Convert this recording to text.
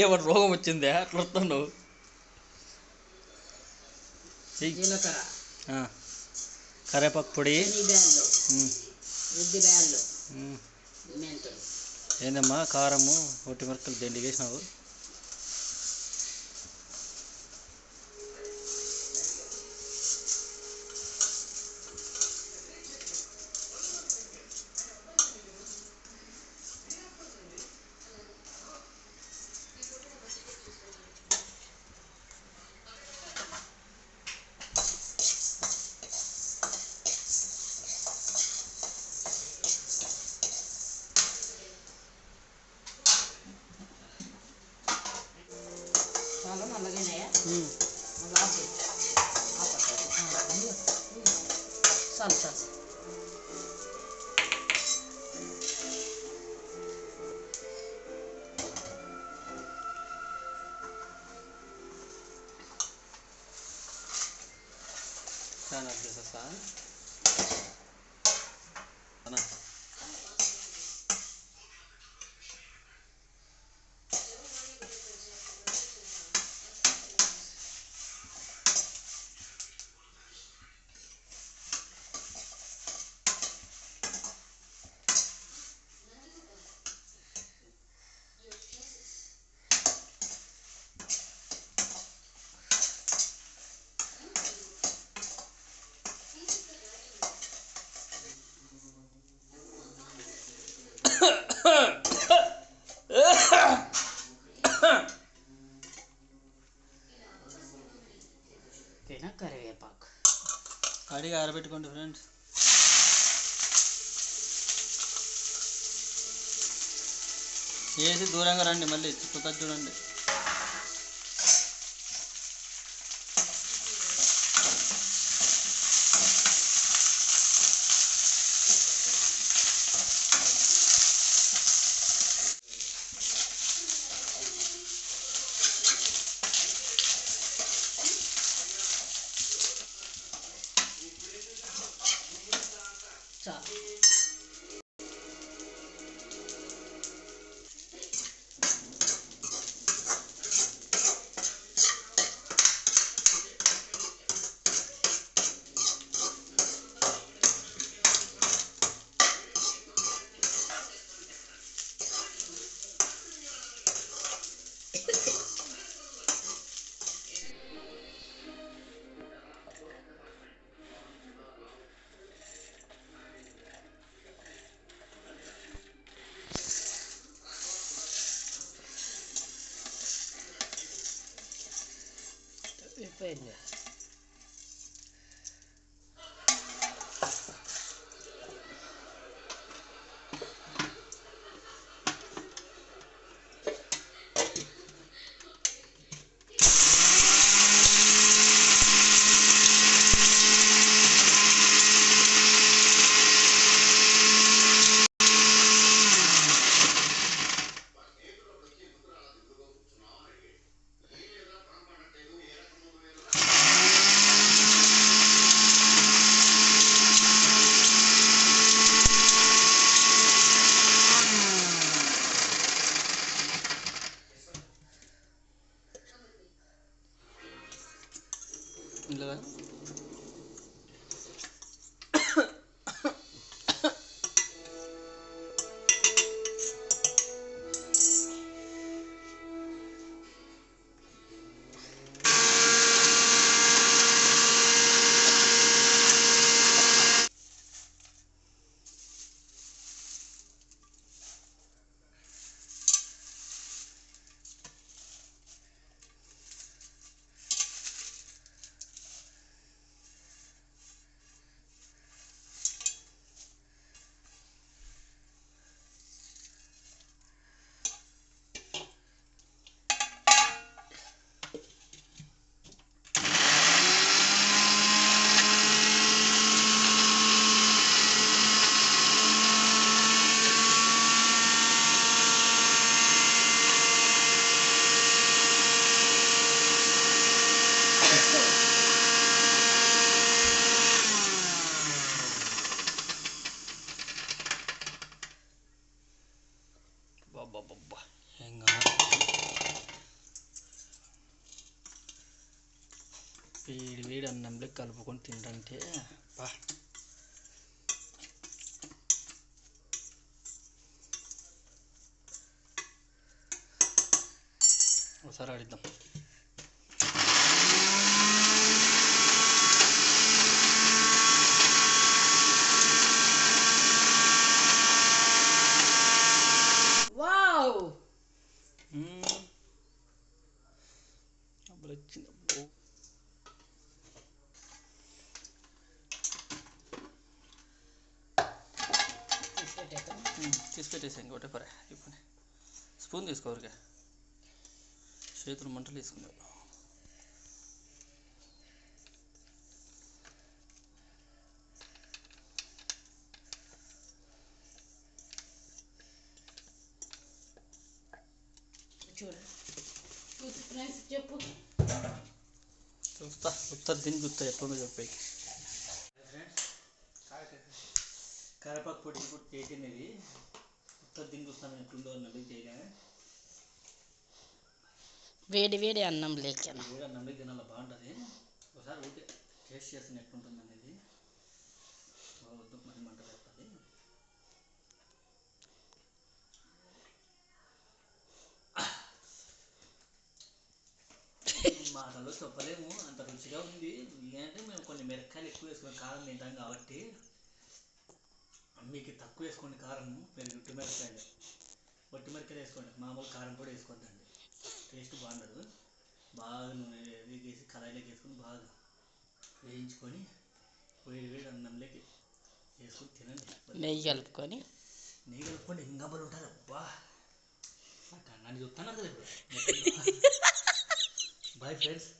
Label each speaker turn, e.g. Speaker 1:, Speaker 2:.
Speaker 1: ఏమన్నా రోగం వచ్చిందే అట్లా వస్తున్నావు. కరేపాకు పొడి. ఏందమ్మా కారము ఒట్టి మిరకలు దండి వేసినావు. salçası. Sana biraz
Speaker 2: sal. Sana.
Speaker 1: కడిగి ఆరబెట్టుకోండి ఫ్రెండ్స్. వేసి దూరంగా రండి మళ్ళీ చుట్టుపక్కల చూడండి.
Speaker 2: 咋 pelle
Speaker 1: लगा వేడి వేడి అన్నంలో కలుపుకొని తింటే బా. ఒకసారి ఆడిద్దాం. అప్పుడు వచ్చింది అబ్బో.
Speaker 2: తీసుకెట్టేద్దాం
Speaker 1: మ్మ్. తీసి పెట్టేసాను ఇంకోటే పరే ఇప్పుడు స్పూన్ తీసుకోరుగా చేతులు మంటలు తీసుకున్నావు
Speaker 2: చెప్పు
Speaker 1: చూస్తా ఉత్తర దీన్ని చూస్తా ఎట్లుందో చెప్పి కరేపాకు పొడి ఇప్పుడు ఇది దీన్ని చూస్తాను ఎట్లుందో నల్లి చేయగానే
Speaker 2: వేడి వేడి అన్నం లేకను
Speaker 1: వేడి తినాలి బాగుంటుంది ఒకసారి ఊరికే టేస్ట్ చేస్తాను ఎట్లుంటుంది అనేది వద్దు మరి మంట పెట్టాలి మాటల్లో చెప్పలేము అంత రుచిగా ఉంది ఏంటంటే మేము కొన్ని మిరపకాయలు ఎక్కువ వేసుకుని కారం తింటాం కాబట్టి మీకు తక్కువ వేసుకోండి కారం మీరు ఉట్టి మిరపకాయలు. ఒట్టి మిరపకాయలు వేసుకోండి. మామూలు కారం కూడా వేసుకోవద్దండి. టేస్ట్ బాగుండదు. బాగా నూనె వేసి కళాయిలోకి వేసుకొని బాగా వేయించుకొని వేడి వేడి అన్నంలోకి వేసుకొని తినండి.
Speaker 2: నెయ్యి కలుపుకొని?
Speaker 1: నెయ్యి కలుపుకొని ఇంకా బలు ఉంటుంది అబ్బా! నాకు అన్నాన్ని చూస్తాను కదా ఇప్పుడు. Bye friends.